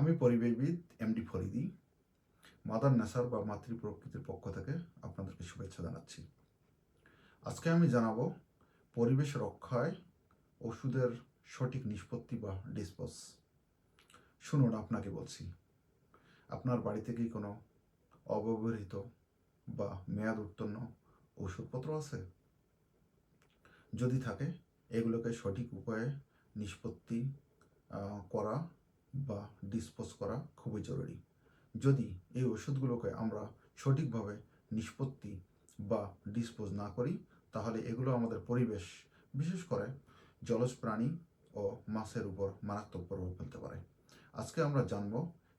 আমি পরিবেশবিদ MD Faridi, mother nature বা মাতৃ প্রকৃতির পক্ষ থেকে আপনাদেরকে শুভেচ্ছা জানাচ্ছি। আজকে আমি জানাব পরিবেশ রক্ষায় ওষুধের সঠিক নিষ্পত্তি বা ডিসপোজ। শুনুন, আপনাকে বলছি, আপনার বাড়িতে কি কোনো অব্যবহৃত বা মেয়াদ উত্তীর্ণ ওষুধপত্র আছে? যদি থাকে, এগুলোকে সঠিক উপায়ে নিষ্পত্তি করা বা ডিসপোজ করা খুবই জরুরি। যদি এই ওষুধগুলোকে আমরা সঠিকভাবে নিষ্পত্তি বা ডিসপোজ না করি, তাহলে এগুলো আমাদের পরিবেশ, বিশেষ করে জলজ প্রাণী ও মাছের উপর মারাত্মক প্রভাব ফেলতে পারে। আজকে আমরা জানব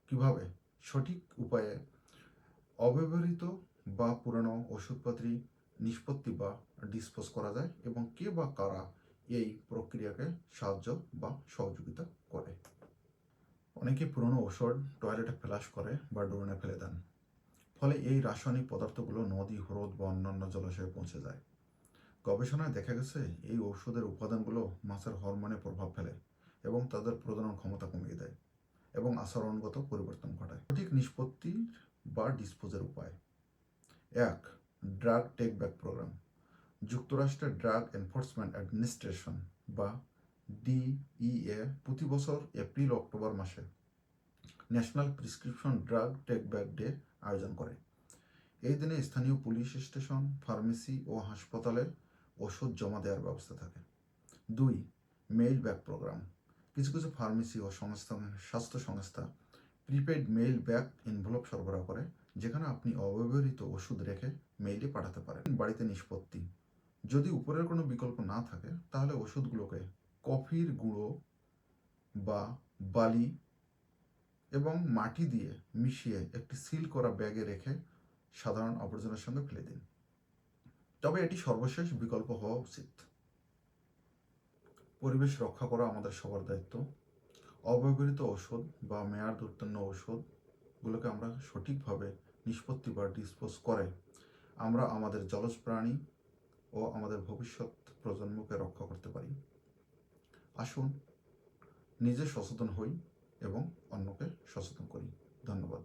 কীভাবে সঠিক উপায়ে অব্যবহৃত বা পুরানো ওষুধপত্রী নিষ্পত্তি বা ডিসপোজ করা যায় এবং কে বা কারা এই প্রক্রিয়াকে সাহায্য বা সহযোগিতা অনেকে পুরনো ওষুধ টয়লেটে ফ্লাশ করে বা ড্রোনে ফেলে দেন। ফলে এই রাসায়নিক পদার্থগুলো নদী, হ্রদ বা অন্যান্য জলাশয়ে পৌঁছে যায়। গবেষণায় দেখা গেছে, এই ঔষধের উপাদানগুলো মাছের হরমোনে প্রভাব ফেলে এবং তাদের প্রজনন ক্ষমতা কমিয়ে দেয় এবং আচরণগত পরিবর্তন ঘটায়। সঠিক নিষ্পত্তির বা ডিসপোজের উপায়। এক ড্রাগ টেক ব্যাক প্রোগ্রাম যুক্তরাষ্ট্রের ড্রাগ এনফোর্সমেন্ট অ্যাডমিনিস্ট্রেশন বা ডিইএ প্রতি বছর এপ্রিল, অক্টোবর মাসে national prescription drug take back day আয়োজন করে। এই দিনে স্থানীয় পুলিশ স্টেশন, ফার্মেসি ও হাসপাতালে ওষুধ জমা দেওয়ার ব্যবস্থা থাকে। দুই, মেইল ব্যাক প্রোগ্রাম। কিছু কিছু ফার্মেসি ও সংস্থা, স্বাস্থ্য সংস্থা প্রিপেড মেইল ব্যাক এনভেলপ সরবরাহ করে, যেখানে আপনি অব্যবহৃত ওষুধ রেখে মেইলে পাঠাতে পারেন। বাড়িতে নিষ্পত্তি। যদি উপরের কোনো বিকল্প না থাকে, তাহলে ওষুধগুলোকে কফির গুঁড়ো বা বালি এবং মাটি দিয়ে মিশিয়ে একটি সিল করা ব্যাগে রেখে সাধারণ আবর্জনার সঙ্গে ফেলে দিন। তবে এটি সর্বশেষ বিকল্প হওয়া উচিত। পরিবেশ রক্ষা করা আমাদের সবার দায়িত্ব। অব্যবহৃত ওষুধ বা মেয়াদ উত্তীর্ণ ওষুধগুলোকে আমরা সঠিকভাবে নিষ্পত্তি বা ডিসপোজ করে আমরা আমাদের জলজ প্রাণী ও আমাদের ভবিষ্যৎ প্রজন্মকে রক্ষা করতে পারি। আসুন নিজে সচেতন হই এবং অন্যকে সচেতন করি। ধন্যবাদ।